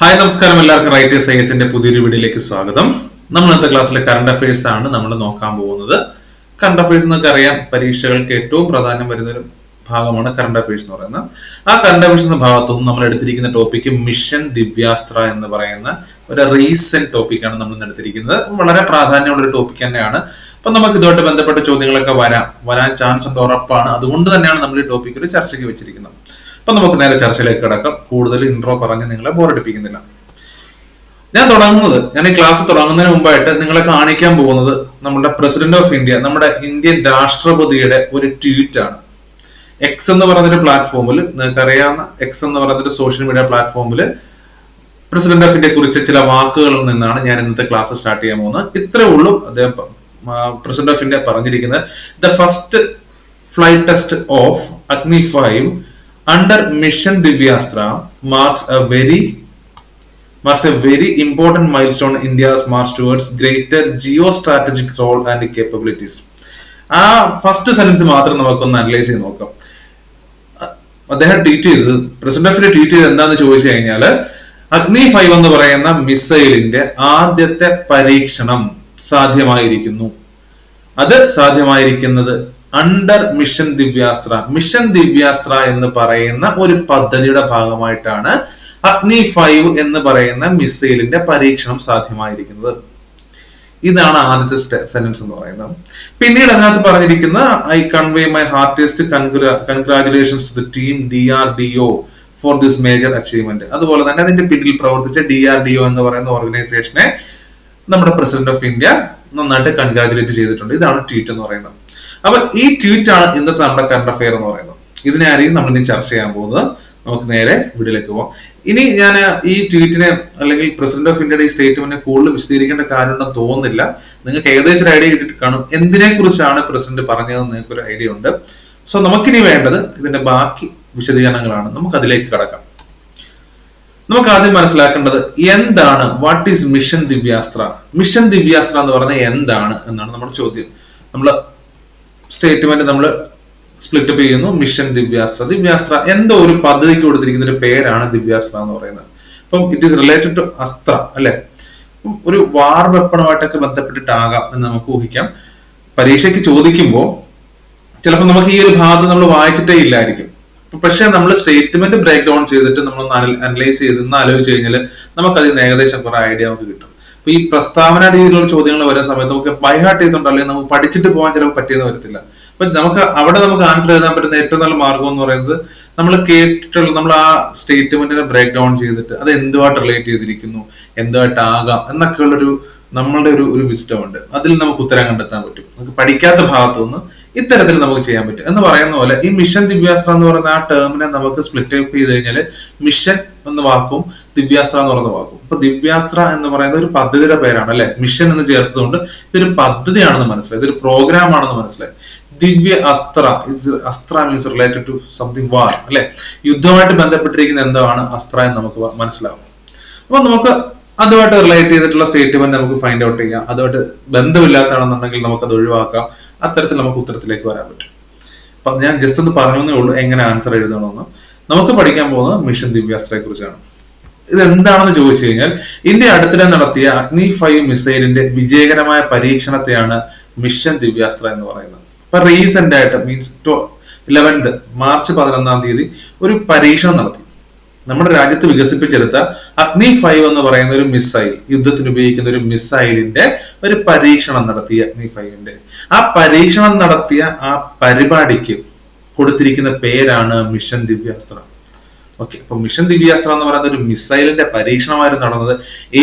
Hi നമസ്കാരം. എല്ലാവർക്കും writers I എസിന്റെ പുതിയൊരു വീഡിയോയിലേക്ക് സ്വാഗതം. നമ്മൾ ഇന്നത്തെ ക്ലാസ്സിലെ കറണ്ട് അഫയേഴ്സ് ആണ് നമ്മൾ നോക്കാൻ പോകുന്നത്. കറണ്ട് അഫയേഴ്സ് എന്നൊക്കെ അറിയാം പരീക്ഷകൾക്ക് ഏറ്റവും പ്രധാനം വരുന്ന ഒരു ഭാഗമാണ് കറണ്ട് അഫയേഴ്സ് എന്ന് പറയുന്നത്. ആ കറണ്ട് അഫയേഴ്സ് എന്ന ഭാഗത്തുനിന്ന് നമ്മൾ എടുത്തിരിക്കുന്ന ടോപ്പിക് മിഷൻ ദിവ്യാസ്ത്ര എന്ന് പറയുന്ന ഒരു റീസെന്റ് ടോപ്പിക്കാണ് നമ്മൾ ഇന്ന് എടുത്തിരിക്കുന്നത്. വളരെ പ്രാധാന്യമുള്ള ഒരു ടോപ്പിക് തന്നെയാണ്. അപ്പൊ നമുക്ക് ഇതുമായിട്ട് ബന്ധപ്പെട്ട ചോദ്യങ്ങളൊക്കെ വരാം. വരാൻ ചാൻസ് ഉണ്ട് ഉറപ്പാണ്. അതുകൊണ്ട് തന്നെയാണ് നമ്മൾ ഈ ടോപ്പിക് ഒരു ചർച്ചയ്ക്ക് വെച്ചിരിക്കുന്നത്. അപ്പൊ നമുക്ക് നേരെ ചർച്ചയിലേക്ക് കിടക്കാം. കൂടുതൽ ഇൻട്രോ പറഞ്ഞ് നിങ്ങളെ ബോറടിപ്പിക്കുന്നില്ല ഞാൻ തുടങ്ങുന്നത് ഞാൻ ഈ ക്ലാസ് തുടങ്ങുന്നതിന് മുമ്പായിട്ട് നിങ്ങളെ കാണിക്കാൻ പോകുന്നത് നമ്മുടെ പ്രസിഡന്റ് ഓഫ് ഇന്ത്യ നമ്മുടെ ഇന്ത്യൻ രാഷ്ട്രപതിയുടെ ഒരു ട്വീറ്റ് ആണ്. എക്സ് എന്ന് പറയുന്നൊരു പ്ലാറ്റ്ഫോമിൽ നിങ്ങൾക്ക് അറിയാവുന്ന എക്സ് എന്ന് പറയുന്നൊരു സോഷ്യൽ മീഡിയ പ്ലാറ്റ്ഫോമിൽ പ്രസിഡന്റ് ഓഫ് ഇന്ത്യയെ കുറിച്ച് ചില വാക്കുകളിൽ നിന്നാണ് ഞാൻ ഇന്നത്തെ ക്ലാസ് സ്റ്റാർട്ട് ചെയ്യാൻ പോകുന്നത്. ഇത്രേ ഉള്ളൂ അദ്ദേഹം പ്രസിഡന്റ് ഓഫ് ഇന്ത്യ പറഞ്ഞിരിക്കുന്നത്. The first flight test of Agni five under mission Divyastra marks a very marks a very important milestone in India's march towards greater geostrategic role and capabilities. ആ first sentence മാത്രം നമുക്കൊന്ന് analyse ചെയ്ത് നോക്കാം അദ്ദേഹം tweet ചെയ്തത് president of tweet ചെയ്തത് എന്താന്ന് ചോദിച്ചു കഴിഞ്ഞാൽ അഗ്നി ഫൈവ് എന്ന് പറയുന്ന മിസൈലിന്റെ ആദ്യത്തെ പരീക്ഷണം സാധ്യമായിരിക്കുന്നു അത് സാധ്യമായിരിക്കുന്നത് under mission Divyastra mission Divyastra എന്ന് പറയുന്ന ഒരു പദ്ധതിയുടെ ഭാഗമായിട്ടാണ് അഗ്നി ഫൈവ് എന്ന് പറയുന്ന മിസൈലിന്റെ പരീക്ഷണം സാധ്യമായിരിക്കുന്നത്. ഇതാണ് ആദ്യത്തെ സെന്റൻസ് എന്ന് പറയുന്നത്. പിന്നീട് അതിനകത്ത് പറഞ്ഞിരിക്കുന്ന I convey my heartiest congratulations to the team D R D O for this major achievement അതുപോലെ തന്നെ അതിന്റെ പിന്നിൽ പ്രവർത്തിച്ച ഡി ആർ ഡി ഒ എന്ന് പറയുന്ന ഓർഗനൈസേഷനെ നമ്മുടെ പ്രസിഡന്റ് ഓഫ് ഇന്ത്യ നന്നായിട്ട് കൺഗ്രാചുലേറ്റ് ചെയ്തിട്ടുണ്ട്. ഇതാണ് ട്വീറ്റ് എന്ന് പറയുന്നത്. അപ്പൊ ഈ ട്വീറ്റ് ആണ് ഇന്നത്തെ നമ്മുടെ കറണ്ട് അഫയർ എന്ന് പറയുന്നത്. ഇതിനെ ആരെയും നമ്മൾ ഇനി ചർച്ച ചെയ്യാൻ പോകുന്നത് നമുക്ക് നേരെ വീഡിയോയിലേക്ക് പോവാം. ഇനി ഞാൻ ഈ ട്വീറ്റിനെ അല്ലെങ്കിൽ പ്രസിഡന്റ് ഓഫ് ഇന്ത്യയുടെ ഈ സ്റ്റേറ്റ്മെന്റിനെ കൂടുതൽ വിശദീകരിക്കേണ്ട കാര്യമുണ്ടെന്ന് തോന്നുന്നില്ല. നിങ്ങൾക്ക് ഏകദേശം ഒരു ഐഡിയ കിട്ടിയിട്ട് കാണും. എന്തിനെ കുറിച്ചാണ് പ്രസിഡന്റ് പറഞ്ഞതെന്ന് നിങ്ങൾക്ക് ഒരു ഐഡിയ ഉണ്ട്. സോ നമുക്കിനി വേണ്ടത് ഇതിന്റെ ബാക്കി വിശദീകരണങ്ങളാണ്. നമുക്ക് അതിലേക്ക് കടക്കാം. നമുക്ക് ആദ്യം മനസ്സിലാക്കേണ്ടത് എന്താണ്? What is mission Divyastra mission Divyastra എന്ന് പറഞ്ഞാൽ എന്താണ് എന്നാണ് നമ്മുടെ ചോദ്യം. നമ്മൾ സ്റ്റേറ്റ്മെന്റ് നമ്മൾ സ്പ്ലിറ്റ് അപ്പ് ചെയ്യുന്നു. മിഷൻ ദിവ്യാസ്ത്ര. ദിവ്യാസ്ത്ര എന്തോ ഒരു പദ്ധതിക്ക് കൊടുത്തിരിക്കുന്ന ഒരു പേരാണ് ദിവ്യാസ്ത്ര എന്ന് പറയുന്നത്. അപ്പം it is related to astra അല്ലെ? ഒരു വാർ വെപ്പണുമായിട്ടൊക്കെ ബന്ധപ്പെട്ടിട്ടാകാം എന്ന് നമുക്ക് ഊഹിക്കാം. പരീക്ഷയ്ക്ക് ചോദിക്കുമ്പോൾ ചിലപ്പോൾ നമുക്ക് ഈ ഒരു ഭാഗത്ത് നമ്മൾ വായിച്ചിട്ടേ ഇല്ലായിരിക്കും. പക്ഷെ നമ്മൾ സ്റ്റേറ്റ്മെന്റ് ബ്രേക്ക് ഡൗൺ ചെയ്തിട്ട് നമ്മൾ അനലൈസ് ചെയ്ത് ആലോചിച്ച് കഴിഞ്ഞാൽ നമുക്ക് അതിൽ നിന്ന് ഏകദേശം കുറെ ഐഡിയ നമുക്ക് കിട്ടും. അപ്പൊ ഈ പ്രസ്താവന രീതിയിലുള്ള ചോദ്യങ്ങൾ വരുന്ന സമയത്ത് നമുക്ക് ബൈഹാർട്ട് ചെയ്തിട്ടുണ്ട് അല്ലെങ്കിൽ നമുക്ക് പഠിച്ചിട്ട് പോകാൻ ചിലപ്പോൾ പറ്റിയെന്ന് വരത്തില്ല. അപ്പൊ നമുക്ക് അവിടെ നമുക്ക് ആൻസർ എഴുതാൻ പറ്റുന്ന ഏറ്റവും നല്ല മാർഗം എന്ന് പറയുന്നത് നമ്മൾ കേട്ടിട്ടുള്ള നമ്മൾ ആ സ്റ്റേറ്റ്മെന്റിനെ ബ്രേക്ക് ഡൗൺ ചെയ്തിട്ട് അത് എന്തുമായിട്ട് റിലേറ്റ് ചെയ്തിരിക്കുന്നു എന്തുമായിട്ട് ആകാം എന്നൊക്കെയുള്ളൊരു നമ്മളുടെ ഒരു ഒരു വിസ്റ്റം ഉണ്ട്. അതിൽ നമുക്ക് ഉത്തരം കണ്ടെത്താൻ പറ്റും. നമുക്ക് പഠിക്കാത്ത ഭാഗത്തു നിന്ന് ഇത്തരത്തിൽ നമുക്ക് ചെയ്യാൻ പറ്റും. എന്ന് പറയുന്ന പോലെ ഈ മിഷൻ ദിവ്യാസ്ത്ര എന്ന് പറയുന്ന ആ ടേമിനെ നമുക്ക് സ്പ്ലിറ്റ് ചെയ്ത് കഴിഞ്ഞാൽ മിഷൻ എന്ന വാക്കും ദിവ്യാസ്ത്ര എന്ന് പറയുന്ന വാക്കും. ഇപ്പൊ ദിവ്യാസ്ത്ര എന്ന് പറയുന്ന ഒരു പദ്ധതിയുടെ പേരാണ് അല്ലെ? മിഷൻ എന്ന് ചേർത്തതുകൊണ്ട് ഇതൊരു പദ്ധതിയാണെന്ന് മനസ്സിലായി. ഇതൊരു പ്രോഗ്രാം ആണെന്ന് മനസ്സിലായി. ദിവ്യ അസ്ത്ര അസ്ത്ര means related to something war അല്ലെ? യുദ്ധമായിട്ട് ബന്ധപ്പെട്ടിരിക്കുന്ന എന്താണ് അസ്ത്ര എന്ന് നമുക്ക് മനസ്സിലാവും. അപ്പൊ നമുക്ക് അതുമായിട്ട് റിലേറ്റ് ചെയ്തിട്ടുള്ള സ്റ്റേറ്റ്മെന്റ് നമുക്ക് ഫൈൻഡ് ഔട്ട് ചെയ്യാം. അതുമായിട്ട് ബന്ധമില്ലാത്തതാണെന്നുണ്ടെങ്കിൽ നമുക്ക് അത് ഒഴിവാക്കാം. അത്തരത്തിൽ നമുക്ക് ഉത്തരത്തിലേക്ക് വരാൻ പറ്റും. അപ്പൊ ഞാൻ ജസ്റ്റ് ഒന്ന് പറഞ്ഞേ ഉള്ളൂ എങ്ങനെ ആൻസർ എഴുതണമെന്ന്. നമുക്ക് പഠിക്കാൻ പോകുന്നത് മിഷൻ ദിവ്യാസ്ത്രയെ കുറിച്ചാണ്. ഇത് എന്താണെന്ന് ചോദിച്ചു കഴിഞ്ഞാൽ ഇന്ത്യ അടുത്തിടെ നടത്തിയ അഗ്നി ഫൈവ് മിസൈലിന്റെ വിജയകരമായ പരീക്ഷണത്തെയാണ് മിഷൻ ദിവ്യാസ്ത്ര എന്ന് പറയുന്നത്. ഇപ്പൊ റീസെന്റ് ആയിട്ട് മീൻസ് ഇലവൻത് മാർച്ച് പതിനൊന്നാം തീയതി ഒരു പരീക്ഷണം നടത്തി. നമ്മുടെ രാജ്യത്ത് വികസിപ്പിച്ചെടുത്ത അഗ്നി ഫൈവ് എന്ന് പറയുന്ന ഒരു മിസൈൽ യുദ്ധത്തിന് ഉപയോഗിക്കുന്ന ഒരു മിസൈലിന്റെ ഒരു പരീക്ഷണം നടത്തി അഗ്നി ഫൈവിന്റെ ആ പരീക്ഷണം നടത്തിയ ആ പരിപാടിക്ക് കൊടുത്തിരിക്കുന്ന പേരാണ് മിഷൻ ദിവ്യാസ്ത്രം. ഓക്കെ അപ്പൊ മിഷൻ ദിവ്യാസ്ത്രം എന്ന് പറയുന്ന ഒരു മിസൈലിന്റെ പരീക്ഷണമായിരുന്നു നടന്നത്.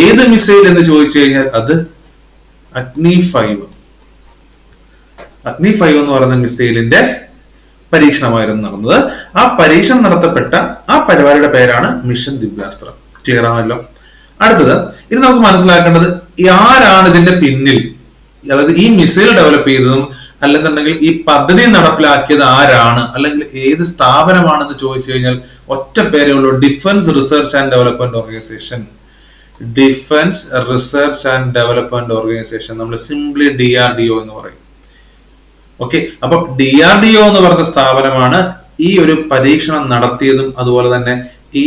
ഏത് മിസൈൽ എന്ന് ചോദിച്ചു കഴിഞ്ഞാൽ അത് അഗ്നി ഫൈവ്. അഗ്നി ഫൈവ് എന്ന് പറയുന്ന മിസൈലിന്റെ പരീക്ഷണമായിരുന്നു നടന്നത്. ആ പരീക്ഷണം നടത്തപ്പെട്ട ആ പരിപാടിയുടെ പേരാണ് മിഷൻ ദിവ്യാസ്ത്രം. ക്ലിയർ ആണല്ലോ? അടുത്തത് ഇത് നമുക്ക് മനസ്സിലാക്കേണ്ടത് ആരാണ് ഇതിന്റെ പിന്നിൽ? അതായത് ഈ മിസൈൽ ഡെവലപ്പ് ചെയ്തതും അല്ലെന്നുണ്ടെങ്കിൽ ഈ പദ്ധതി നടപ്പിലാക്കിയത് ആരാണ്? അല്ലെങ്കിൽ ഏത് സ്ഥാപനമാണെന്ന് ചോദിച്ചു കഴിഞ്ഞാൽ ഒറ്റ പേരേ ഉള്ളൂ. Defence research and development organisation defence research and development organisation നമ്മൾ simply D R D O എന്ന് പറയും. ഓക്കെ അപ്പൊ ഡി ആർ ഡി ഒ എന്ന് പറഞ്ഞ സ്ഥാപനമാണ് ഈ ഒരു പരീക്ഷണം നടത്തിയതും അതുപോലെ തന്നെ ഈ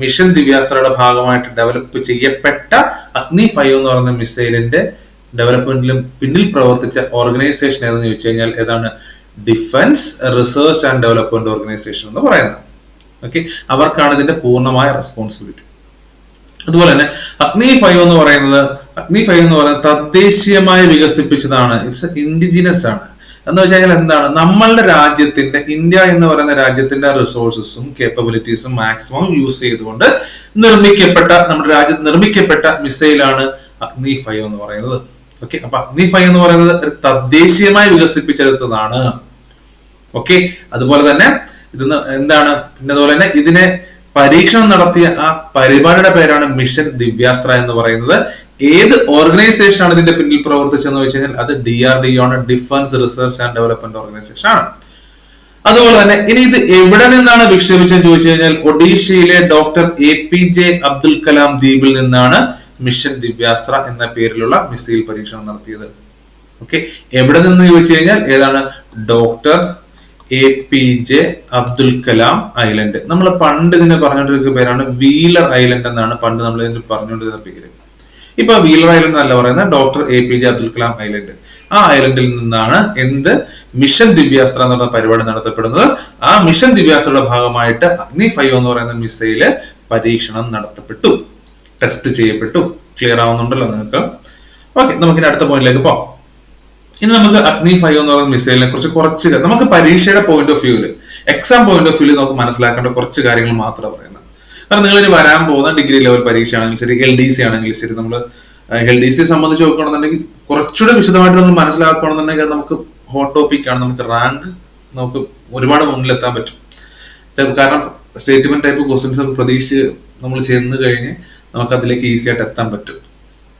മിഷൻ ദിവ്യാസ്ത്രയുടെ ഭാഗമായിട്ട് ഡെവലപ്പ് ചെയ്യപ്പെട്ട അഗ്നി ഫൈവ് എന്ന് പറഞ്ഞ മിസൈലിന്റെ ഡെവലപ്മെന്റിലും പിന്നിൽ പ്രവർത്തിച്ച ഓർഗനൈസേഷൻ ഏതെന്ന് ചോദിച്ചു കഴിഞ്ഞാൽ ഏതാണ്? Defence research and development organisation എന്ന് പറയുന്നത്. ഓക്കെ അവർക്കാണ് ഇതിന്റെ പൂർണമായ റെസ്പോൺസിബിലിറ്റി അതുപോലെ തന്നെ അഗ്നി ഫൈവ് എന്ന് പറയുന്നത് അഗ്നി ഫൈവ് എന്ന് പറയുന്നത് തദ്ദേശീയമായി വികസിപ്പിച്ചതാണ്. ഇറ്റ്സ് ഇൻഡിജിനസ് ആണ്. എന്ന് വെച്ച് കഴിഞ്ഞാൽ എന്താണ്? നമ്മളുടെ രാജ്യത്തിന്റെ ഇന്ത്യ എന്ന് പറയുന്ന രാജ്യത്തിന്റെ റിസോഴ്സസും കേപ്പബിലിറ്റീസും മാക്സിമം യൂസ് ചെയ്തുകൊണ്ട് നിർമ്മിക്കപ്പെട്ട നമ്മുടെ രാജ്യത്ത് നിർമ്മിക്കപ്പെട്ട മിസൈലാണ് അഗ്നി ഫൈവ് എന്ന് പറയുന്നത്. ഓക്കെ അപ്പൊ അഗ്നി ഫൈവ് എന്ന് പറയുന്നത് ഒരു തദ്ദേശീയമായി വികസിപ്പിച്ചെടുത്തതാണ്. ഓക്കെ അതുപോലെ തന്നെ ഇതെന്ന് എന്താണ്? പിന്നെ അതുപോലെ തന്നെ ഇതിനെ പരീക്ഷണം നടത്തിയ ആ പരിപാടിയുടെ പേരാണ് മിഷൻ ദിവ്യാസ്ത്ര എന്ന് പറയുന്നത്. ഏത് ഓർഗനൈസേഷൻ ആണ് ഇതിന്റെ പിന്നിൽ പ്രവർത്തിച്ചതെന്ന് വെച്ച് കഴിഞ്ഞാൽ അത് ഡി ആർ ഡി ആണ് defence research and development organisation ആണ്. അതുപോലെ തന്നെ ഇനി ഇത് എവിടെ നിന്നാണ് വിക്ഷേപിച്ചെന്ന് ചോദിച്ചു കഴിഞ്ഞാൽ ഒഡീഷയിലെ doctor A P J Abdul Kalam ദ്വീപിൽ നിന്നാണ് മിഷൻ ദിവ്യാസ്ത്ര എന്ന പേരിലുള്ള മിസൈൽ പരീക്ഷണം നടത്തിയത്. ഓക്കെ എവിടെ നിന്ന് ചോദിച്ചു കഴിഞ്ഞാൽ ഏതാണ്? Doctor A P J Abdul Kalam island നമ്മൾ പണ്ട് ഇതിനെ പറഞ്ഞുകൊണ്ടിരിക്കുന്ന പേരാണ് വീലർ ഐലൻഡ് എന്നാണ് പണ്ട് നമ്മൾ ഇതിന് പറഞ്ഞുകൊണ്ടിരുന്ന പേര്. ഇപ്പൊ വീലർ ഐലൻഡ് എന്നല്ല പറയുന്നത് doctor A P J Abdul Kalam island. ആ ഐലൻഡിൽ നിന്നാണ് എന്ത്? മിഷൻ ദിവ്യാസ്ത്ര എന്ന് പറയുന്ന പരിപാടി നടത്തപ്പെടുന്നത്. ആ മിഷൻ ദിവ്യാസ്ത്രയുടെ ഭാഗമായിട്ട് അഗ്നി ഫൈവ് എന്ന് പറയുന്ന മിസൈൽ പരീക്ഷണം നടത്തപ്പെട്ടു. ടെസ്റ്റ് ചെയ്യപ്പെട്ടു. ക്ലിയർ ആവുന്നുണ്ടല്ലോ നിങ്ങൾക്ക്. ഓക്കെ നമുക്ക് അടുത്ത പോയിന്റിലേക്ക് പോകാം ഇനി നമുക്ക് അഗ്നി ഫൈവ് എന്ന് പറയുന്ന മിസൈലിനെ കുറിച്ച് കുറച്ച് നമുക്ക് പരീക്ഷയുടെ point of view exam point of view നമുക്ക് മനസ്സിലാക്കേണ്ട കുറച്ച് കാര്യങ്ങൾ മാത്രമേ പറയുന്നത് കാരണം നിങ്ങൾ ഇനി വരാൻ പോകുന്ന ഡിഗ്രി ലെവൽ പരീക്ഷ ആണെങ്കിലും ശരി എൽ ഡി സി ആണെങ്കിലും ശരി നമ്മൾ എൽ ഡി സിയെ സംബന്ധിച്ച് നോക്കുകയാണെന്നുണ്ടെങ്കിൽ കുറച്ചുകൂടെ വിശദമായിട്ട് നമ്മൾ മനസ്സിലാക്കുകയാണെന്നുണ്ടെങ്കിൽ നമുക്ക് ഹോട്ട് ടോപ്പിക് ആണ്. നമുക്ക് റാങ്ക് നമുക്ക് ഒരുപാട് മുന്നിലെത്താൻ പറ്റും. കാരണം സ്റ്റേറ്റ്മെന്റ് ടൈപ്പ് ക്വസ്റ്റ്യൻസ് പ്രതീക്ഷിച്ച് നമ്മൾ ചെന്ന് കഴിഞ്ഞ് നമുക്ക് അതിലേക്ക് ഈസി ആയിട്ട് എത്താൻ പറ്റും.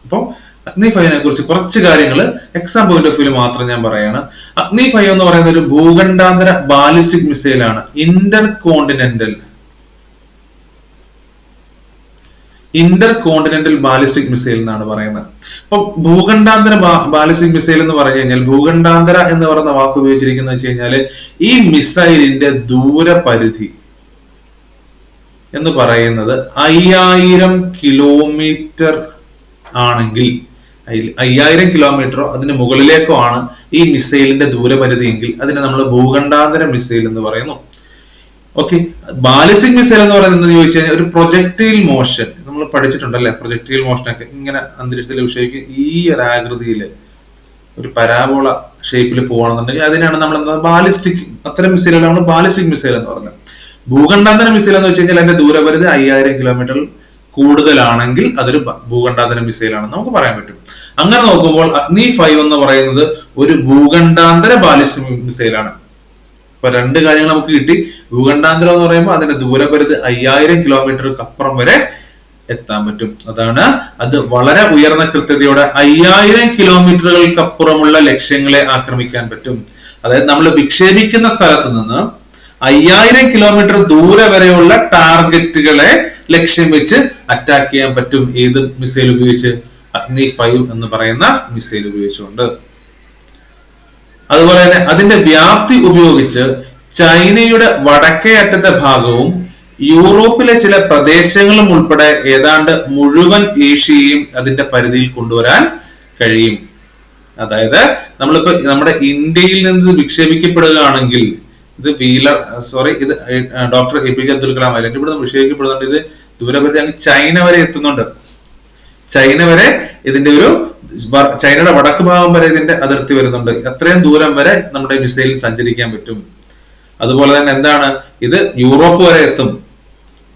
അപ്പോൾ അഗ്നി ഫൈവിനെ കുറിച്ച് കുറച്ച് കാര്യങ്ങൾ എക്സാം പോയിന്റ് ഓഫ് വ്യൂ മാത്രം ഞാൻ പറയാണ്. അഗ്നി ഫൈവ് എന്ന് പറയുന്ന ഒരു ഭൂഖണ്ഡാന്തര ബാലിസ്റ്റിക് മിസൈലാണ് intercontinental intercontinental ballistic missile എന്നാണ് പറയുന്നത്. അപ്പൊ ഭൂഖണ്ഡാന്തര ബാലിസ്റ്റിക് മിസൈൽ എന്ന് പറഞ്ഞു കഴിഞ്ഞാൽ ഭൂഖണ്ഡാന്തര എന്ന് പറയുന്ന വാക്ക് ഉപയോഗിച്ചിരിക്കുന്നത് വെച്ച് കഴിഞ്ഞാൽ ഈ മിസൈലിന്റെ ദൂരപരിധി എന്ന് പറയുന്നത് അയ്യായിരം കിലോമീറ്റർ ആണെങ്കിൽ അയ്- അയ്യായിരം കിലോമീറ്ററോ അതിന് മുകളിലേക്കോ ആണ് ഈ മിസൈലിന്റെ ദൂരപരിധി എങ്കിൽ അതിനെ നമ്മൾ ഭൂഖണ്ഡാന്തര മിസൈൽ എന്ന് പറയുന്നു. ഓക്കെ ബാലിസ്റ്റിക് മിസൈൽ എന്ന് പറയുന്നത് ചോദിച്ചു കഴിഞ്ഞാൽ ഒരു പ്രൊജക്ടൈൽ മോഷൻ നമ്മൾ പഠിച്ചിട്ടുണ്ടല്ലേ? പ്രൊജക്ടീവ് മോഷൻ ഒക്കെ ഇങ്ങനെ അന്തരീക്ഷത്തിലെ വിഷയക്ക് ഈ ഒരു ആകൃതിയിൽ ഒരു പരാബോള ഷേപ്പിൽ പോകണമെന്നുണ്ടെങ്കിൽ അതിനാണ് നമ്മൾ എന്താ ബാലിസ്റ്റിക്. അത്തരം മിസൈലുകൾ നമ്മൾ ബാലിസ്റ്റിക് മിസൈൽ എന്ന് പറഞ്ഞത്. ഭൂഖണ്ഡാന്തര മിസൈൽ എന്ന് വെച്ച് കഴിഞ്ഞാൽ അതിന്റെ ദൂരപരിധി അയ്യായിരം കിലോമീറ്റർ കൂടുതലാണെങ്കിൽ അതൊരു ഭൂഖണ്ഡാന്തര മിസൈൽ ആണെന്ന് നമുക്ക് പറയാൻ പറ്റും. അങ്ങനെ നോക്കുമ്പോൾ അഗ്നി ഫൈവ് എന്ന് പറയുന്നത് ഒരു ഭൂഖണ്ഡാന്തര ബാലിസ്റ്റിക് മിസൈലാണ് അപ്പൊ രണ്ട് കാര്യങ്ങൾ നമുക്ക് കിട്ടി. ഭൂഖണ്ഡാന്തരം എന്ന് പറയുമ്പോൾ അതിന്റെ ദൂരപരിധി അയ്യായിരം കിലോമീറ്റർക്ക് അപ്പുറം വരെ എത്താൻ പറ്റും. അതാണ് അത് വളരെ ഉയർന്ന കൃത്യതയോടെ അയ്യായിരം കിലോമീറ്ററുകൾക്ക് അപ്പുറമുള്ള ലക്ഷ്യങ്ങളെ ആക്രമിക്കാൻ പറ്റും. അതായത് നമ്മൾ വിക്ഷേപിക്കുന്ന സ്ഥലത്ത് നിന്ന് അയ്യായിരം കിലോമീറ്റർ ദൂരെ വരെയുള്ള ടാർഗറ്റുകളെ ലക്ഷ്യം വെച്ച് അറ്റാക്ക് ചെയ്യാൻ പറ്റും. ഏത് മിസൈൽ ഉപയോഗിച്ച്? അഗ്നി ഫൈവ് എന്ന് പറയുന്ന മിസൈൽ ഉപയോഗിച്ചുകൊണ്ട്. അതുപോലെ തന്നെ അതിന്റെ വ്യാപ്തി ഉപയോഗിച്ച് ചൈനയുടെ വടക്കേ അറ്റത്തെ ഭാഗവും യൂറോപ്പിലെ ചില പ്രദേശങ്ങളും ഉൾപ്പെടെ ഏതാണ്ട് മുഴുവൻ ഏഷ്യയും അതിന്റെ പരിധിയിൽ കൊണ്ടുവരാൻ കഴിയും. അതായത് നമ്മളിപ്പോ നമ്മുടെ ഇന്ത്യയിൽ നിന്ന് വിക്ഷേപിക്കപ്പെടുകയാണെങ്കിൽ ഇത് വീലർ സോറി ഇത് doctor A P J Abdul Kalam അല്ലെങ്കിൽ ഇവിടെ വിക്ഷേപിക്കപ്പെടുന്നുണ്ട്. ഇത് ദൂരപരിധി അങ്ങ് ചൈന വരെ എത്തുന്നുണ്ട്. ചൈന വരെ ഇതിന്റെ ഒരു ചൈനയുടെ വടക്ക് ഭാഗം വരെ ഇതിന്റെ അതിർത്തി വരുന്നുണ്ട്. അത്രയും ദൂരം വരെ നമ്മുടെ മിസൈലിൽ സഞ്ചരിക്കാൻ പറ്റും. അതുപോലെ തന്നെ എന്താണ്? ഇത് യൂറോപ്പ് വരെ എത്തും.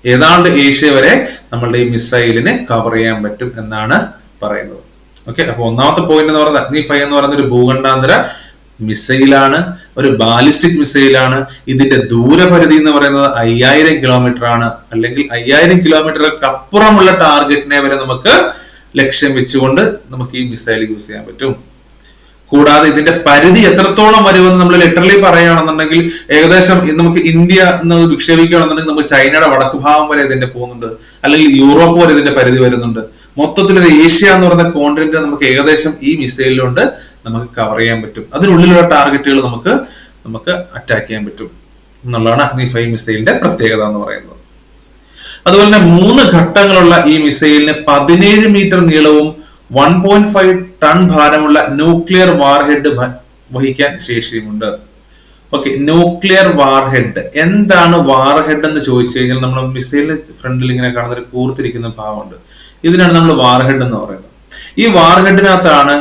ഏതാണ്ട് ഏഷ്യ വരെ നമ്മളുടെ ഈ മിസൈലിനെ കവർ ചെയ്യാൻ പറ്റും എന്നാണ് പറയുന്നത്. ഓക്കെ അപ്പൊ ഒന്നാമത്തെ പോയിന്റ് എന്ന് പറയുന്നത് അഗ്നി ഫൈവ് എന്ന് പറയുന്ന ഒരു ഭൂഖണ്ഡാന്തര മിസൈലാണ് ഒരു ബാലിസ്റ്റിക് മിസൈലാണ്. ഇതിന്റെ ദൂരപരിധി എന്ന് പറയുന്നത് അയ്യായിരം കിലോമീറ്റർ ആണ്. അല്ലെങ്കിൽ അയ്യായിരം കിലോമീറ്ററുകൾക്ക് അപ്പുറമുള്ള ടാർഗറ്റിനെ വരെ നമുക്ക് ലക്ഷ്യം വെച്ചുകൊണ്ട് നമുക്ക് ഈ മിസൈൽ യൂസ് ചെയ്യാൻ പറ്റും. കൂടാതെ ഇതിന്റെ പരിധി എത്രത്തോളം വരുമെന്ന് നമ്മൾ ലിറ്ററലി പറയുകയാണെന്നുണ്ടെങ്കിൽ ഏകദേശം നമുക്ക് ഇന്ത്യ എന്ന് വിക്ഷേപിക്കുകയാണെന്നുണ്ടെങ്കിൽ നമുക്ക് ചൈനയുടെ വടക്ക് ഭാഗം വരെ ഇതിന്റെ പോകുന്നുണ്ട്. അല്ലെങ്കിൽ യൂറോപ്പ് വരെ ഇതിന്റെ പരിധി വരുന്നുണ്ട്. മൊത്തത്തിൽ ഒരു ഏഷ്യ എന്ന് പറയുന്ന കോണ്ടിനെന്റ് നമുക്ക് ഏകദേശം ഈ മിസൈലിലുണ്ട് നമുക്ക് കവർ ചെയ്യാൻ പറ്റും. അതിനുള്ളിലുള്ള ടാർഗറ്റുകൾ നമുക്ക് നമുക്ക് അറ്റാക്ക് ചെയ്യാൻ പറ്റും. എന്നുള്ളതാണ് അഗ്നി ഫൈവ് മിസൈലിന്റെ പ്രത്യേകത എന്ന് പറയുന്നത്. അതുപോലെ തന്നെ മൂന്ന് ഘട്ടങ്ങളുള്ള ഈ മിസൈലിന് പതിനേഴ് മീറ്റർ നീളവും വൺ പോയിന്റ് ഫൈവ് ടൺ ഭാരമുള്ള ന്യൂക്ലിയർ വാർഹെഡ് വഹിക്കാൻ ശേഷിയുമുണ്ട്. ഓക്കെ ന്യൂക്ലിയർ വാർഹെഡ് എന്താണ് വാർഹെഡ് എന്ന് ചോദിച്ചു കഴിഞ്ഞാൽ നമ്മൾ മിസൈൽ ഫ്രണ്ടിൽ ഇങ്ങനെ കാണുന്ന ഒരു കൂർത്തിരിക്കുന്ന ഭാവമുണ്ട് ഇതിനാണ് നമ്മൾ വാർഹെഡ് എന്ന് പറയുന്നത്. ഈ വാർഹെഡിനകത്താണ്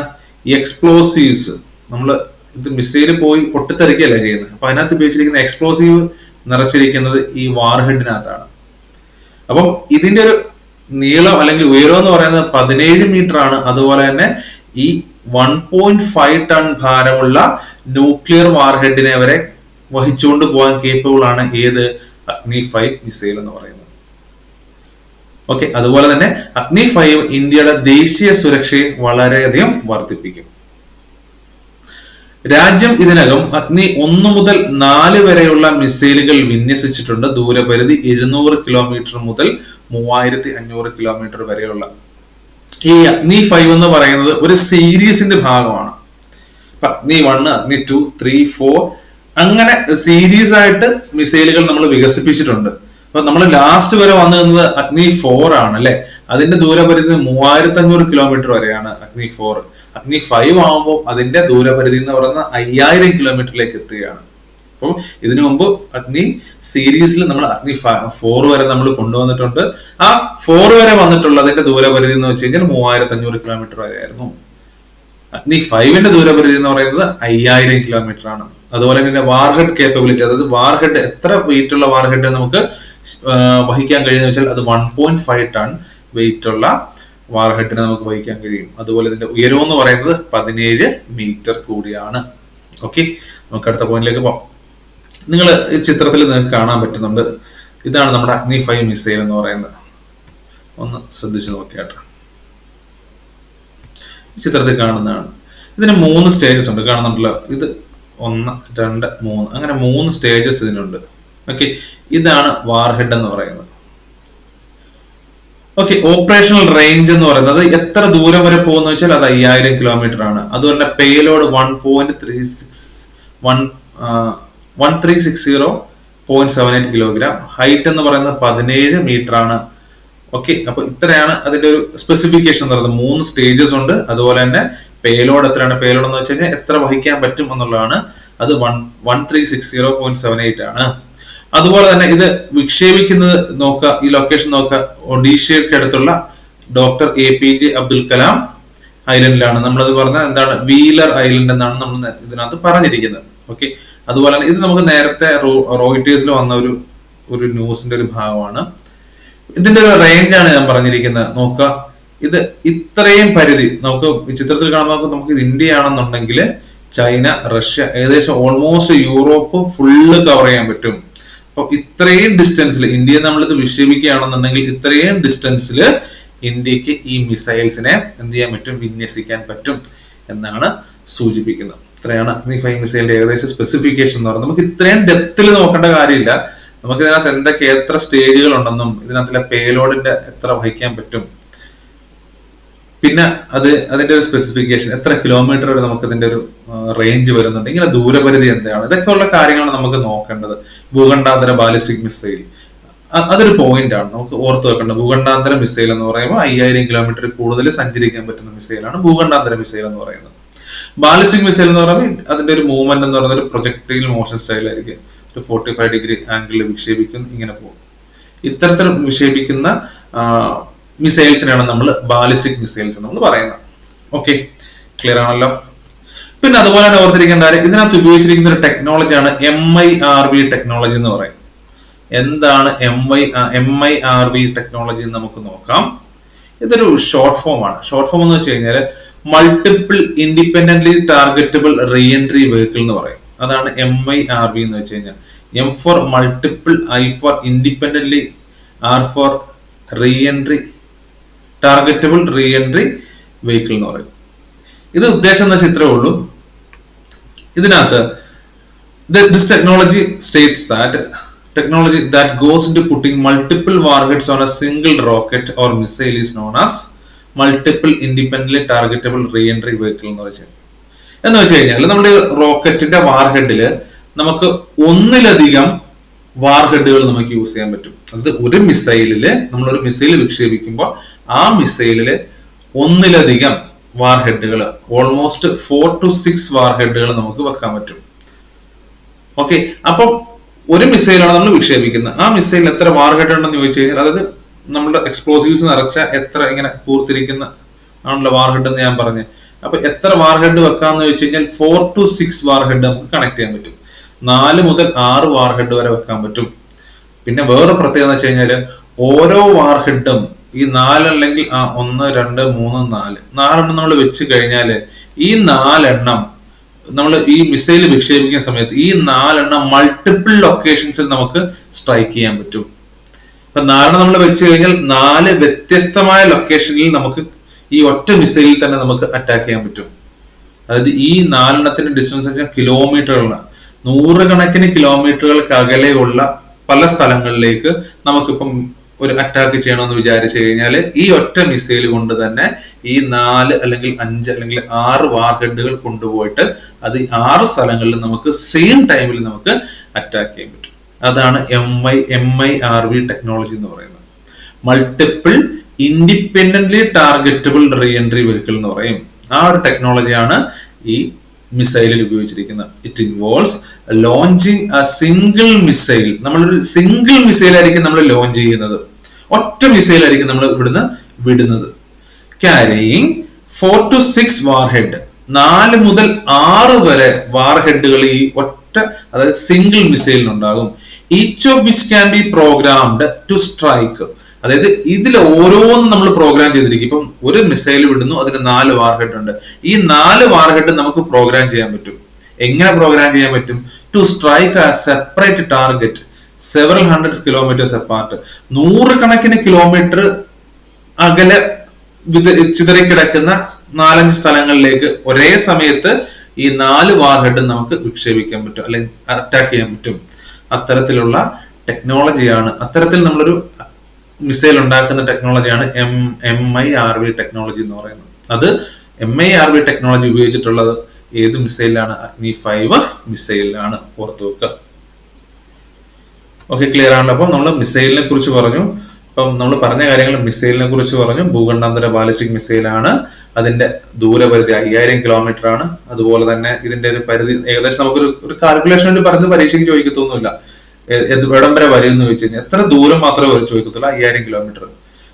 എക്സ്പ്ലോസീവ്സ് നമ്മൾ ഇത് മിസൈൽ പോയി പൊട്ടിത്തെറിക്കുകയല്ല ചെയ്യുന്നത്. അപ്പൊ അതിനകത്ത് ഉപയോഗിച്ചിരിക്കുന്ന എക്സ്പ്ലോസീവ് നിറച്ചിരിക്കുന്നത് ഈ വാർഹെഡിനകത്താണ് അപ്പം ഇതിന്റെ ഒരു നീളം അല്ലെങ്കിൽ ഉയരം എന്ന് പറയുന്നത് പതിനേഴ് മീറ്റർ ആണ്. അതുപോലെ തന്നെ ഈ വൺ പോയിന്റ് ഫൈവ് ടൺ ഭാരമുള്ള ന്യൂക്ലിയർ വാർഹെഡിനെ വരെ വഹിച്ചുകൊണ്ട് പോകാൻ കേപ്പബിൾ ആണ് ഏത് അഗ്നി ഫൈവ് മിസൈൽ എന്ന് പറയുന്നത്. ഓക്കെ അതുപോലെ തന്നെ അഗ്നി ഫൈവ് ഇന്ത്യയുടെ ദേശീയ സുരക്ഷയെ വളരെയധികം വർദ്ധിപ്പിക്കും. രാജ്യം ഇതിനകം അഗ്നി ഒന്ന് മുതൽ നാല് വരെയുള്ള മിസൈലുകൾ വിന്യസിച്ചിട്ടുണ്ട്. ദൂരപരിധി എഴുന്നൂറ് കിലോമീറ്റർ മുതൽ മൂവായിരത്തി അഞ്ഞൂറ് കിലോമീറ്റർ വരെയുള്ള. ഈ അഗ്നി ഫൈവ് എന്ന് പറയുന്നത് ഒരു സീരീസിന്റെ ഭാഗമാണ്. Agni one Agni two three four അങ്ങനെ സീരീസ് ആയിട്ട് മിസൈലുകൾ നമ്മൾ വികസിപ്പിച്ചിട്ടുണ്ട്. അപ്പൊ നമ്മൾ ലാസ്റ്റ് വരെ വന്നു നിന്നത് അഗ്നി ഫോർ ആണ് അല്ലെ? അതിന്റെ ദൂരപരിധി മൂവായിരത്തി അഞ്ഞൂറ് കിലോമീറ്റർ വരെയാണ് അഗ്നി ഫോർ അഗ്നി ഫൈവ് ആകുമ്പോൾ അതിന്റെ ദൂരപരിധി എന്ന് പറയുന്നത് അയ്യായിരം കിലോമീറ്ററിലേക്ക് എത്തുകയാണ്. അപ്പം ഇതിനു മുമ്പ് അഗ്നി സീരീസിൽ നമ്മൾ അഗ്നി ഫോർ വരെ നമ്മൾ കൊണ്ടുവന്നിട്ടുണ്ട്. ആ ഫോർ വരെ വന്നിട്ടുള്ളതിന്റെ ദൂരപരിധി എന്ന് വെച്ച് കഴിഞ്ഞാൽ മൂവായിരത്തി അഞ്ഞൂറ് കിലോമീറ്റർ വരെയായിരുന്നു. അഗ്നി ഫൈവിന്റെ ദൂരപരിധി എന്ന് പറയുന്നത് അയ്യായിരം കിലോമീറ്റർ ആണ്. അതുപോലെ തന്നെ വാർഹെഡ് കേപ്പബിലിറ്റി അതായത് വാർഹെഡ് എത്ര വെയിറ്റ് ഉള്ള വാർഹെഡ് നമുക്ക് വഹിക്കാൻ കഴിയുന്ന വെച്ചാൽ അത് one point five ton weight ഉള്ള വാർഹെഡിനെ നമുക്ക് വഹിക്കാൻ കഴിയും. അതുപോലെ ഇതിന്റെ ഉയരം എന്ന് പറയുന്നത് പതിനേഴ് മീറ്റർ കൂടിയാണ്. ഓക്കെ നമുക്ക് അടുത്ത പോയിന്റിലേക്ക് പോകാം നിങ്ങൾ ഈ ചിത്രത്തിൽ നിങ്ങൾക്ക് കാണാൻ പറ്റുന്നുണ്ട്. ഇതാണ് നമ്മുടെ അഗ്നി ഫൈവ് മിസൈൽ എന്ന് പറയുന്നത്. ഒന്ന് ശ്രദ്ധിച്ചു നോക്കിയാട്ടെ ചിത്രത്തിൽ കാണുന്നതാണ്. ഇതിന് മൂന്ന് സ്റ്റേജസ് ഉണ്ട്. കാണുന്നുണ്ടല്ലോ. ഇത് ഒന്ന് രണ്ട് മൂന്ന്. അങ്ങനെ മൂന്ന് സ്റ്റേജസ് ഇതിനുണ്ട്. ഓക്കെ ഇതാണ് വാർഹെഡ് എന്ന് പറയുന്നത്. ഓക്കെ ഓപ്പറേഷണൽ റേഞ്ച് എന്ന് പറയുന്നത് എത്ര ദൂരം വരെ പോകുന്ന വെച്ചാൽ അത് അയ്യായിരം കിലോമീറ്റർ ആണ്. അതുപോലെ തന്നെ payload one point three six one one three six zero point seven eight kilogram height എന്ന് പറയുന്നത് പതിനേഴ് മീറ്റർ ആണ്. ഓക്കെ അപ്പൊ ഇത്രയാണ് അതിന്റെ ഒരു സ്പെസിഫിക്കേഷൻ എന്ന് പറയുന്നത്. മൂന്ന് സ്റ്റേജസ് ഉണ്ട്. അതുപോലെ തന്നെ പേലോഡ് എത്രയാണ്? പേലോഡ് എന്ന് വെച്ച് കഴിഞ്ഞാൽ എത്ര വഹിക്കാൻ പറ്റും എന്നുള്ളതാണ്. അത് one one three six zero point seven eight ആണ്. അതുപോലെ തന്നെ ഇത് വിക്ഷേപിക്കുന്നത് നോക്കുക ഈ ലൊക്കേഷൻ നോക്കുക. ഒഡീഷയ്ക്ക് അടുത്തുള്ള doctor A P J Abdul Kalam ഐലൻഡിലാണ്. നമ്മളത് പറഞ്ഞ എന്താണ്? വീലർ ഐലൻഡ് എന്നാണ് നമ്മൾ ഇതിനകത്ത് പറഞ്ഞിരിക്കുന്നത്. ഓക്കെ അതുപോലെ തന്നെ ഇത് നമുക്ക് നേരത്തെ റോയിറ്റേഴ്സിൽ വന്ന ഒരു ഒരു ന്യൂസിന്റെ ഒരു ഭാഗമാണ്. ഇതിന്റെ ഒരു റേഞ്ച് ആണ് ഞാൻ പറഞ്ഞിരിക്കുന്നത്. നോക്കുക. ഇത് ഇത്രയും പരിധി നമുക്ക് ചിത്രത്തിൽ കാണുമ്പോൾ നമുക്ക് ഇത് ഇന്ത്യ ആണെന്നുണ്ടെങ്കിൽ ചൈന റഷ്യ ഏകദേശം ഓൾമോസ്റ്റ് യൂറോപ്പ് ഫുള്ള് കവർ ചെയ്യാൻ പറ്റും. അപ്പൊ ഇത്രയും ഡിസ്റ്റൻസിൽ ഇന്ത്യയെ നമ്മളിത് വിക്ഷേപിക്കുകയാണെന്നുണ്ടെങ്കിൽ ഇത്രയും ഡിസ്റ്റൻസിൽ ഇന്ത്യയ്ക്ക് ഈ മിസൈൽസിനെ എന്ത് ചെയ്യാൻ പറ്റും? വിന്യസിക്കാൻ പറ്റും എന്നാണ് സൂചിപ്പിക്കുന്നത്. ഇത്രയാണ് അഗ്നി ഫൈവ് മിസൈലിന്റെ ഏകദേശ സ്പെസിഫിക്കേഷൻ എന്ന് പറയുന്നത്. നമുക്ക് ഇത്രയും ഡെപ്തിൽ നോക്കേണ്ട കാര്യമില്ല. നമുക്ക് ഇതിനകത്ത് എന്തൊക്കെ എത്ര സ്റ്റേജുകൾ ഉണ്ടെന്നും ഇതിനകത്തിലെ പേലോഡിന്റെ എത്ര വഹിക്കാൻ പറ്റും പിന്നെ അത് അതിന്റെ ഒരു സ്പെസിഫിക്കേഷൻ എത്ര കിലോമീറ്റർ വരെ നമുക്ക് ഇതിന്റെ ഒരു റേഞ്ച് വരുന്നുണ്ട് ഇങ്ങനെ ദൂരപരിധി എന്താണ് ഇതൊക്കെയുള്ള കാര്യങ്ങളാണ് നമുക്ക് നോക്കേണ്ടത്. ഭൂഖണ്ഡാന്തര ബാലിസ്റ്റിക് മിസൈൽ അതൊരു പോയിന്റ് ആണ് നമുക്ക് ഓർത്ത് വെക്കേണ്ടത് ഭൂഖണ്ഡാന്തര മിസൈൽ എന്ന് പറയുമ്പോൾ അയ്യായിരം കിലോമീറ്റർ കൂടുതൽ സഞ്ചരിക്കാൻ പറ്റുന്ന മിസൈലാണ് ഭൂഖണ്ഡാന്തര മിസൈൽ എന്ന് പറയുന്നത്. ബാലിസ്റ്റിക് മിസൈൽ എന്ന് പറയുമ്പോൾ അതിന്റെ ഒരു മൂവ്മെന്റ് എന്ന് പറയുന്നത് ഒരു പ്രൊജക്ടൈൽ മോഷൻ സ്റ്റൈലായിരിക്കും ഒരു ഫോർട്ടി ഫൈവ് ഡിഗ്രി ആംഗിളിൽ വിക്ഷേപിക്കും ഇങ്ങനെ പോകും. ഇത്തരത്തിൽ വിക്ഷേപിക്കുന്ന മിസൈൽസിനാണ് നമ്മൾ ബാലിസ്റ്റിക് മിസൈൽസ് നമ്മൾ പറയുന്നത്. ഓക്കെ ക്ലിയർ ആണല്ലോ? പിന്നെ അതുപോലെ തന്നെ ഓർത്തിരിക്കേണ്ട കാര്യം ഇതിനകത്ത് ഉപയോഗിച്ചിരിക്കുന്ന ഒരു ടെക്നോളജിയാണ് എം ഐ ആർ ടെക്നോളജി എന്ന് പറയും എന്താണ് M I M I R technology എന്ന് നമുക്ക് നോക്കാം. ഇതൊരു ഷോർട്ട് ഫോം ആണ്. ഷോർട്ട് ഫോം എന്ന് വെച്ച് കഴിഞ്ഞാൽ multiple independently targetable reentry vehicle എന്ന് പറയും. അതാണ് എം ഐ ആർ വി എന്ന് വെച്ച് കഴിഞ്ഞാൽ. M for multiple I for independently R for reentry targetable reentry vehicle എന്ന് പറയും ഇത് ഉദ്ദേശം എന്ന് ഇത്രേ ഉള്ളൂ ഇതിനകത്ത് this technology states that technology that goes into putting multiple warheads on a single rocket or missile is known as multiple independently targetable re-entry vehicle എന്ന് വെച്ചാൽ എന്ന് വെച്ച് കഴിഞ്ഞാൽ നമ്മുടെ റോക്കറ്റിന്റെ വാർഹെഡിൽ നമുക്ക് ഒന്നിലധികം വാർഹെഡുകൾ നമുക്ക് യൂസ് ചെയ്യാൻ പറ്റും. അത് ഒരു മിസൈലിൽ നമ്മൾ ഒരു മിസൈൽ വിക്ഷേപിക്കുമ്പോൾ ആ മിസൈലിൽ ഒന്നിലധികം വാർ വാർഹെഡുകൾ ഓൾമോസ്റ്റ് ഫോർ ടു സിക്സ് വാർഹെഡുകൾ നമുക്ക് വെക്കാൻ പറ്റും. ഓക്കെ അപ്പം ഒരു മിസൈലാണ് നമ്മൾ വിക്ഷേപിക്കുന്നത്. ആ മിസൈലിൽ എത്ര വാർഹെഡ് ഉണ്ടെന്ന് ചോദിച്ചു കഴിഞ്ഞാൽ അതായത് നമ്മുടെ എക്സ്പ്ലോസീവ്സ് നിറച്ച എത്ര ഇങ്ങനെ കൂർത്തിരിക്കുന്ന ആണല്ലോ വാർഹെഡ് എന്ന് ഞാൻ പറഞ്ഞു. അപ്പൊ എത്ര വാർ വാർഹെഡ് വെക്കാന്ന് ചോദിച്ചു കഴിഞ്ഞാൽ ഫോർ ടു സിക്സ് വാർഹെഡ് നമുക്ക് കണക്ട് ചെയ്യാൻ പറ്റും. നാല് മുതൽ ആറ് വാർഹെഡ് വരെ വെക്കാൻ പറ്റും. പിന്നെ വേറെ പ്രത്യേകത എന്ന് വെച്ച് കഴിഞ്ഞാൽ ഓരോ വാർഹെഡും ഈ നാലല്ലെങ്കിൽ ആ ഒന്ന് രണ്ട് മൂന്ന് നാല്. നാലെണ്ണം നമ്മൾ വെച്ച് കഴിഞ്ഞാൽ ഈ നാലെണ്ണം നമ്മൾ ഈ മിസൈൽ വിക്ഷേപിക്കുന്ന സമയത്ത് ഈ നാലെണ്ണം മൾട്ടിപ്പിൾ ലൊക്കേഷൻസിൽ നമുക്ക് സ്ട്രൈക്ക് ചെയ്യാൻ പറ്റും. അപ്പൊ നാലെണ്ണം നമ്മൾ വെച്ച് കഴിഞ്ഞാൽ നാല് വ്യത്യസ്തമായ ലൊക്കേഷനിൽ നമുക്ക് ഈ ഒറ്റ മിസൈലിൽ തന്നെ നമുക്ക് അറ്റാക്ക് ചെയ്യാൻ പറ്റും. അതായത് ഈ നാലെണ്ണത്തിന്റെ ഡിസ്റ്റൻസ് വെച്ചാൽ കിലോമീറ്ററുകളാണ് നൂറുകണക്കിന് കിലോമീറ്ററുകൾക്ക് അകലെയുള്ള പല സ്ഥലങ്ങളിലേക്ക് നമുക്കിപ്പം ഒരു അറ്റാക്ക് ചെയ്യണമെന്ന് വിചാരിച്ചു കഴിഞ്ഞാൽ ഈ ഒറ്റ മിസൈൽ കൊണ്ട് തന്നെ ഈ നാല് അല്ലെങ്കിൽ അഞ്ച് അല്ലെങ്കിൽ ആറ് വാർഹെഡുകൾ കൊണ്ടുപോയിട്ട് അത് ആറ് സ്ഥലങ്ങളിൽ നമുക്ക് സെയിം ടൈമിൽ നമുക്ക് അറ്റാക്ക് ചെയ്യാൻ പറ്റും. അതാണ് M I M I R V technology എന്ന് പറയുന്നത്. Multiple independent targetable reentry vehicle എന്ന് പറയും. ആ ഒരു ടെക്നോളജിയാണ് ഈ മിസൈലിൽ ഉപയോഗിച്ചിരിക്കുന്നത് it involves launching a single missile നമ്മളൊരു സിംഗിൾ മിസൈൽ ആയിരിക്കും നമ്മൾ ലോഞ്ച് ചെയ്യുന്നത്. ഒറ്റ മിസൈൽ ആയിരിക്കും നമ്മൾ ഇവിടുന്ന് വിടുന്നത്. Carrying four to six warhead നാല് മുതൽ ആറ് വരെ വാർഹെഡുകൾ ഈ ഒറ്റ അതായത് single മിസൈലിനുണ്ടാകും each of which can be programmed to strike അതായത് ഇതിൽ ഓരോന്നും നമ്മൾ പ്രോഗ്രാം ചെയ്തിരിക്കും. ഇപ്പം ഒരു മിസൈൽ വിടുന്നു അതിന് നാല് വാർഹെഡ് ഉണ്ട്. ഈ നാല് വാർഹെഡ് നമുക്ക് പ്രോഗ്രാം ചെയ്യാൻ പറ്റും. എങ്ങനെ പ്രോഗ്രാം ചെയ്യാൻ പറ്റും? To strike a separate target several hundred kilometres apart നൂറുകണക്കിന് കിലോമീറ്റർ അകലെ ചിതറിക്കിടക്കുന്ന നാലഞ്ച് സ്ഥലങ്ങളിലേക്ക് ഒരേ സമയത്ത് ഈ നാല് വാർഹെഡ് നമുക്ക് വിക്ഷേപിക്കാൻ പറ്റും അല്ലെങ്കിൽ അറ്റാക്ക് ചെയ്യാൻ പറ്റും. അത്തരത്തിലുള്ള ടെക്നോളജിയാണ് അത്തരത്തിൽ നമ്മളൊരു മിസൈൽ ഉണ്ടാക്കുന്ന ടെക്നോളജിയാണ് M M I R V technology എന്ന് പറയുന്നത്. അത് M I R V technology ഉപയോഗിച്ചിട്ടുള്ളത് ഏത് മിസൈലാണ്? അഗ്നി ഫൈവ് മിസൈലാണ്. ഓർത്തു വെക്കുക ഓക്കെ ക്ലിയർ ആണല്ലോ അപ്പം നമ്മൾ മിസൈലിനെ കുറിച്ച് പറഞ്ഞു. അപ്പം നമ്മൾ പറഞ്ഞ കാര്യങ്ങൾ മിസൈലിനെ കുറിച്ച് പറഞ്ഞു. ഭൂഖണ്ഡാന്തര ബാലിസ്റ്റിക് മിസൈലാണ്. അതിന്റെ ദൂരപരിധി അയ്യായിരം കിലോമീറ്റർ ആണ്. അതുപോലെ തന്നെ ഇതിന്റെ ഒരു പരിധി ഏകദേശം നമുക്കൊരു ഒരു കാൽക്കുലേഷൻ വേണ്ടി പറഞ്ഞ് പരീക്ഷയ്ക്ക് ചോദിക്കത്തൊന്നുമില്ല. എവിടം വരെ വരും എന്ന് ചോദിച്ചു കഴിഞ്ഞാൽ എത്ര ദൂരം മാത്രമേ അവർ ചോദിക്കത്തുള്ളൂ അയ്യായിരം കിലോമീറ്റർ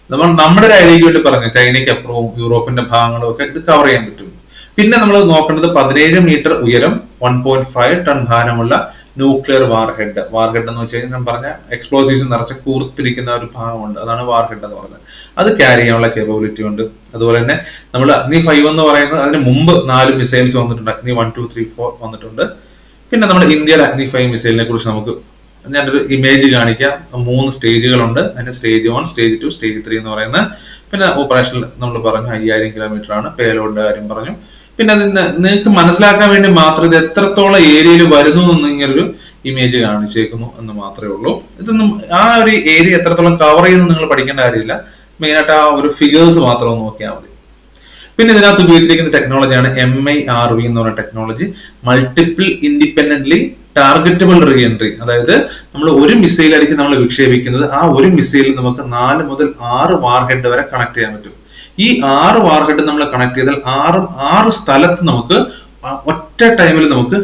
നമ്മൾ നമ്മുടെ ഒരു ഐഡിയക്ക് വേണ്ടി പറഞ്ഞു ചൈനയ്ക്ക് അപ്പുറവും യൂറോപ്പിന്റെ ഭാഗങ്ങളും ഒക്കെ ഇത് കവർ ചെയ്യാൻ പറ്റും. പിന്നെ നമ്മൾ നോക്കേണ്ടത് പതിനേഴ് മീറ്റർ ഉയരം വൺ പോയിന്റ് ഫൈവ് ടൺ ഭാരമുള്ള ന്യൂക്ലിയർ വാർഹെഡ് വാർഹെഡ് എന്ന് വെച്ച് കഴിഞ്ഞാൽ ഞാൻ പറഞ്ഞ എക്സ്പ്ലോസീവ്സ് നിറച്ച് കൂർത്തിരിക്കുന്ന ഒരു ഭാഗമുണ്ട്. അതാണ് വാർഹെഡ് എന്ന് പറയുന്നത് അത് ക്യാരി ചെയ്യാനുള്ള കേപ്പബിലിറ്റി ഉണ്ട്. അതുപോലെ തന്നെ നമ്മൾ അഗ്നി ഫൈവ് എന്ന് പറയുന്നത് അതിന് മുമ്പ് നാല് മിസൈൽസ് വന്നിട്ടുണ്ട്. അഗ്നി വൺ ടു ത്രീ ഫോർ വന്നിട്ടുണ്ട്. പിന്നെ നമ്മുടെ ഇന്ത്യയുടെ അഗ്നി ഫൈവ് മിസൈലിനെ കുറിച്ച് നമുക്ക് ഞാനൊരു ഇമേജ് കാണിക്കാം. മൂന്ന് സ്റ്റേജുകളുണ്ട്. അതിന് stage one stage two stage three എന്ന് പറയുന്നത് പിന്നെ ഓപ്പറേഷൻ നമ്മൾ പറഞ്ഞു അയ്യായിരം കിലോമീറ്റർ ആണ്. പേലോഡിന്റെ കാര്യം പറഞ്ഞു. പിന്നെ അതിന് നിങ്ങൾക്ക് മനസ്സിലാക്കാൻ വേണ്ടി മാത്രം ഇത് എത്രത്തോളം ഏരിയയിൽ വരുന്നു എന്ന് ഇങ്ങനൊരു ഇമേജ് കാണിച്ചേക്കുന്നു എന്ന് മാത്രമേ ഉള്ളൂ. ഇതൊന്നും ആ ഒരു ഏരിയ എത്രത്തോളം കവർ ചെയ്യുന്നു നിങ്ങൾ പഠിക്കേണ്ട കാര്യമില്ല. മെയിൻ ആയിട്ട് ആ ഒരു ഫിഗേഴ്സ് മാത്രം നോക്കിയാൽ മതി. പിന്നെ ഇതിനകത്ത് ഉപയോഗിച്ചിരിക്കുന്ന ടെക്നോളജിയാണ് എം ഐ ആർ വി എന്ന് പറയുന്ന technology multiple independently targetable reentry അതായത് നമ്മൾ ഒരു മിസൈൽ ആയിരിക്കും നമ്മൾ വിക്ഷേപിക്കുന്നത് ആ ഒരു മിസൈലിൽ നമുക്ക് നാല് മുതൽ ആറ് വാർഹെഡ് വരെ കണക്ട് ചെയ്യാൻ പറ്റും. ഈ ആറ് വാർഹെഡ് നമ്മൾ കണക്ട് ചെയ്താൽ ആറ് ആറ് സ്ഥലത്ത് നമുക്ക് ഒറ്റ ടൈമിൽ നമുക്ക്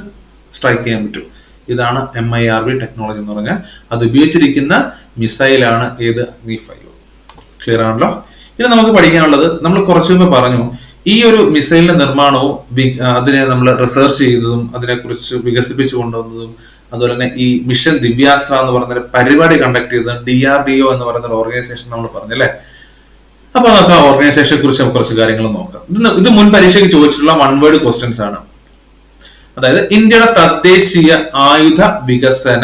സ്ട്രൈക്ക് ചെയ്യാൻ പറ്റും. ഇതാണ് M I R V technology എന്ന് പറഞ്ഞാൽ അത് ഉപയോഗിച്ചിരിക്കുന്ന മിസൈലാണ് ഏത്? നീ ഫൈവ് ക്ലിയർ ആണല്ലോ? ഇനി നമുക്ക് പഠിക്കാനുള്ളത് നമ്മൾ കുറച്ചു മുമ്പ് പറഞ്ഞു ഈ ഒരു മിസൈലിന്റെ നിർമ്മാണവും അതിനെ നമ്മൾ റിസർച്ച് ചെയ്തതും അതിനെക്കുറിച്ച് വികസിപ്പിച്ചു കൊണ്ടുവന്നതും അതുപോലെ തന്നെ ഈ മിഷൻ ദിവ്യാസ്ത്ര എന്ന് പറയുന്ന പരിപാടി കണ്ടക്ട് ചെയ്തത് ഡി ആർ ഡി ഒ എന്ന് പറയുന്ന ഓർഗനൈസേഷൻ നമ്മൾ പറഞ്ഞല്ലേ അപ്പൊ നമുക്ക് ആ ഓർഗനൈസേഷനെ കുറിച്ച് നമുക്ക് കുറച്ച് കാര്യങ്ങൾ നോക്കാം. ഇത് മുൻ പരീക്ഷയ്ക്ക് ചോദിച്ചിട്ടുള്ള വൺ വേർഡ് ക്വസ്റ്റ്യൻസ് ആണ്. അതായത് ഇന്ത്യയുടെ തദ്ദേശീയ ആയുധ വികസന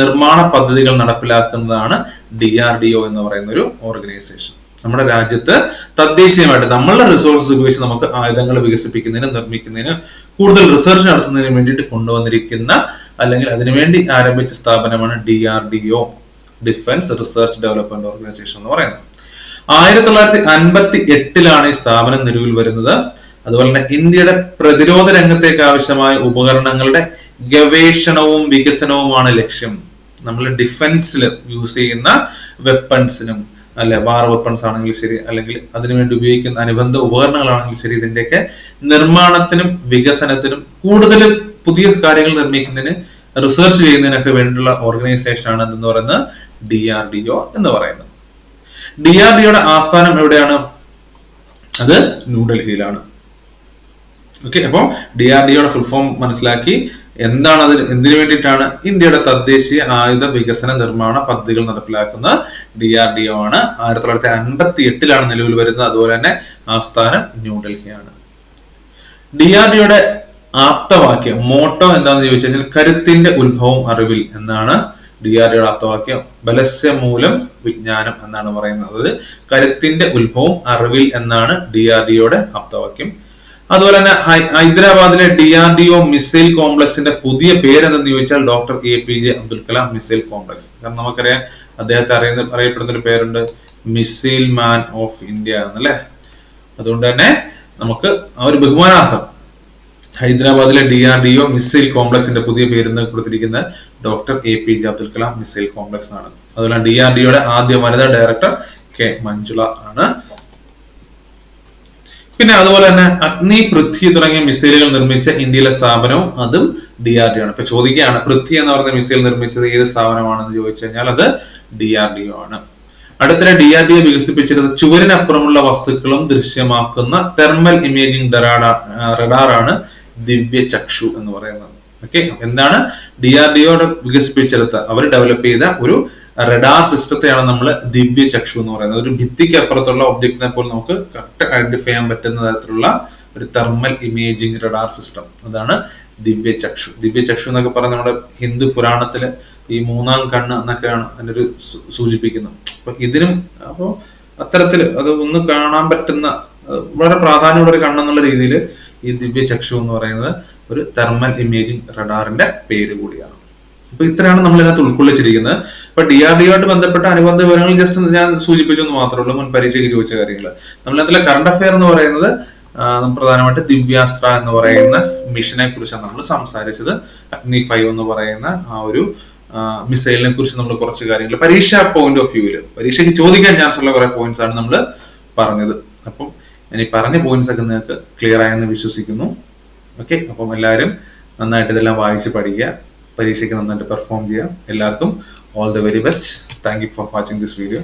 നിർമ്മാണ പദ്ധതികൾ നടപ്പിലാക്കുന്നതാണ് ഡി ആർ ഡി ഒ എന്ന് പറയുന്ന ഒരു ഓർഗനൈസേഷൻ നമ്മുടെ രാജ്യത്ത് തദ്ദേശീയമായിട്ട് നമ്മളുടെ റിസോഴ്സസ് ഉപയോഗിച്ച് നമുക്ക് ആയുധങ്ങൾ വികസിപ്പിക്കുന്നതിനും നിർമ്മിക്കുന്നതിനും കൂടുതൽ റിസർച്ച് നടത്തുന്നതിനും വേണ്ടിയിട്ട് കൊണ്ടുവന്നിരിക്കുന്ന അല്ലെങ്കിൽ അതിനുവേണ്ടി ആരംഭിച്ച സ്ഥാപനമാണ് D R D O defence research development organisation എന്ന് പറയുന്നത്. ആയിരത്തി തൊള്ളായിരത്തി അൻപത്തി എട്ടിലാണ് ഈ സ്ഥാപനം നിലവിൽ വരുന്നത്. അതുപോലെ തന്നെ ഇന്ത്യയുടെ പ്രതിരോധ രംഗത്തേക്ക് ആവശ്യമായ ഉപകരണങ്ങളുടെ ഗവേഷണവും വികസനവുമാണ് ലക്ഷ്യം. നമ്മൾ ഡിഫൻസിൽ യൂസ് ചെയ്യുന്ന വെപ്പൺസിനും അല്ലെ ബാർ വെപ്പൺസ് ആണെങ്കിൽ ശരി അല്ലെങ്കിൽ അതിനുവേണ്ടി ഉപയോഗിക്കുന്ന അനുബന്ധ ഉപകരണങ്ങളാണെങ്കിൽ ശരി ഇതിന്റെയൊക്കെ നിർമ്മാണത്തിനും വികസനത്തിനും കൂടുതൽ പുതിയ കാര്യങ്ങൾ നിർമ്മിക്കുന്നതിന് റിസർച്ച് ചെയ്യുന്നതിനൊക്കെ വേണ്ടിയുള്ള ഓർഗനൈസേഷൻ ആണ് എന്ന് പറയുന്നത്? ഡി ആർ ഡി ഒ എന്ന് പറയുന്നത്. ഡി ആർ ഡി ഒയുടെ ആസ്ഥാനം എവിടെയാണ്? അത് ന്യൂഡൽഹിയിലാണ് ഓക്കെ അപ്പോൾ ഡി ആർ ഡി ഒയുടെ ഫുൾ ഫോം മനസ്സിലാക്കി എന്താണ് അതിന് എന്തിനു വേണ്ടിയിട്ടാണ് ഇന്ത്യയുടെ തദ്ദേശീയ ആയുധ വികസന നിർമ്മാണ പദ്ധതികൾ നടപ്പിലാക്കുന്ന ഡി ആർ ഡി ഒ ആണ്. ആയിരത്തി തൊള്ളായിരത്തി അൻപത്തി എട്ടിലാണ് നിലവിൽ വരുന്നത്. അതുപോലെ തന്നെ ആസ്ഥാനം ന്യൂഡൽഹിയാണ്. ഡി ആർ ഡിയുടെ ആപ്തവാക്യം മോട്ടോ എന്താണെന്ന് ചോദിച്ചു കഴിഞ്ഞാൽ കരുത്തിന്റെ ഉത്ഭവം അറിവിൽ എന്നാണ് ഡി ആർ ഡിയുടെ ആപ്തവാക്യം. ബലസ്യ മൂലം വിജ്ഞാനം എന്നാണ് പറയുന്നത്. കരുത്തിന്റെ ഉത്ഭവം അറിവിൽ എന്നാണ് ഡി ആർ ഡിയുടെ ആപ്തവാക്യം. അതുപോലെ തന്നെ ഹൈദരാബാദിലെ D R D O missile കോംപ്ലക്സിന്റെ പുതിയ പേരെന്തെന്ന് ചോദിച്ചാൽ doctor A P J Abdul Kalam missile complex കാരണം നമുക്കറിയാം അദ്ദേഹത്തെ അറിയുന്ന അറിയപ്പെടുന്ന ഒരു പേരുണ്ട് മിസൈൽ മാൻ ഓഫ് ഇന്ത്യ എന്നല്ലേ? അതുകൊണ്ട് തന്നെ നമുക്ക് ആ ഒരു ബഹുമാനാർത്ഥം ഹൈദരാബാദിലെ D R D O missile കോംപ്ലക്സിന്റെ പുതിയ പേരെന്ന് കൊടുത്തിരിക്കുന്നത് doctor A P J Abdul Kalam missile complex ആണ് അതുപോലെ ഡി ആർ ഡി ഒയുടെ ആദ്യ വനിതാ ഡയറക്ടർ കെ മഞ്ജുള ആണ്. പിന്നെ അതുപോലെ തന്നെ അഗ്നി പൃഥ്വി തുടങ്ങിയ മിസൈലുകൾ നിർമ്മിച്ച ഇന്ത്യയിലെ സ്ഥാപനവും അതും ഡി ആർ ഡി ആണ്. ഇപ്പൊ ചോദിക്കുകയാണ് പൃഥ്വി എന്ന് പറഞ്ഞ മിസൈൽ നിർമ്മിച്ചത് ഏത് സ്ഥാപനമാണെന്ന് ചോദിച്ചു കഴിഞ്ഞാൽ അത് ഡി ആർ ഡി ആണ്. അടുത്തിടെ ഡി ആർ ഡി ഒ വികസിപ്പിച്ചത് ചുവരിനപ്പുറമുള്ള വസ്തുക്കളും ദൃശ്യമാക്കുന്ന തെർമൽ ഇമേജിംഗ് ആണ് ദിവ്യ ചക്ഷു എന്ന് പറയുന്നത്. ഓക്കെ എന്താണ് ഡി ആർ ഡി ഒ വികസിപ്പിച്ചെടുത്ത അവർ ഡെവലപ്പ് ചെയ്ത ഒരു റഡാർ സിസ്റ്റത്തെയാണ് നമ്മൾ ദിവ്യ ചക്ഷു എന്ന് പറയുന്നത്. ഒരു ഭിത്തിക്ക് അപ്പുറത്തുള്ള ഒബ്ജക്റ്റിനെ പോലും നമുക്ക് കറക്റ്റ് ഐഡന്റിഫൈ ചെയ്യാൻ പറ്റുന്ന തരത്തിലുള്ള ഒരു തെർമൽ ഇമേജിംഗ് റഡാർ സിസ്റ്റം അതാണ് ദിവ്യ ചക്ഷു. ദിവ്യ ചക്ഷു എന്നൊക്കെ പറയുന്നത് നമ്മുടെ ഹിന്ദു പുരാണത്തിൽ ഈ മൂന്നാം കണ്ണ് എന്നൊക്കെയാണ് അതിനൊരു ഒരു സൂചിപ്പിക്കുന്നത്. അപ്പൊ ഇതിനും അപ്പോ അത്തരത്തിൽ അത് ഒന്ന് കാണാൻ പറ്റുന്ന വളരെ പ്രാധാന്യമുള്ള ഒരു കണ്ണെന്നുള്ള രീതിയിൽ ഈ ദിവ്യ ചക്ഷു എന്ന് പറയുന്നത് ഒരു തെർമൽ ഇമേജിംഗ് റഡാറിന്റെ പേര് കൂടിയാണ്. അപ്പൊ ഇത്രയാണ് നമ്മൾ ഇതിനകത്ത് ഉൾക്കൊള്ളിച്ചിരിക്കുന്നത്. അപ്പൊ ഡി ആർ ഡി ആയിട്ട് ബന്ധപ്പെട്ട അനുബന്ധ വിവരങ്ങൾ ജസ്റ്റ് ഞാൻ സൂചിപ്പിച്ചെന്ന് മാത്രമേ ഉള്ളൂ മുൻ പരീക്ഷയ്ക്ക് ചോദിച്ച കാര്യങ്ങൾ നമ്മളതിലെ കറണ്ട് അഫയർ എന്ന് പറയുന്നത് പ്രധാനമായിട്ട് ദിവ്യാസ്ത്ര എന്ന് പറയുന്ന മിഷനെ കുറിച്ചാണ് നമ്മൾ സംസാരിച്ചത്. അഗ്നി ഫൈവ് എന്ന് പറയുന്ന ആ ഒരു മിസൈലിനെ കുറിച്ച് നമ്മൾ കുറച്ച് കാര്യങ്ങൾ. പരീക്ഷ പോയിന്റ് ഓഫ് വ്യൂവിൽ പരീക്ഷയ്ക്ക് ചോദിക്കാൻ ചാൻസ് ഉള്ള കുറെ പോയിന്റ്സ് ആണ് നമ്മൾ പറഞ്ഞത്. അപ്പം ഇനി പറഞ്ഞ പോയിന്റ്സ് ഒക്കെ നിങ്ങൾക്ക് ക്ലിയർ ആയെന്ന് വിശ്വസിക്കുന്നു. ഓക്കെ അപ്പം എല്ലാവരും നന്നായിട്ട് ഇതെല്ലാം വായിച്ച് പഠിക്കുക. പരീക്ഷയ്ക്ക് നന്നായിട്ട് പെർഫോം ചെയ്യുക എല്ലാവർക്കും all the very best thank you for watching this video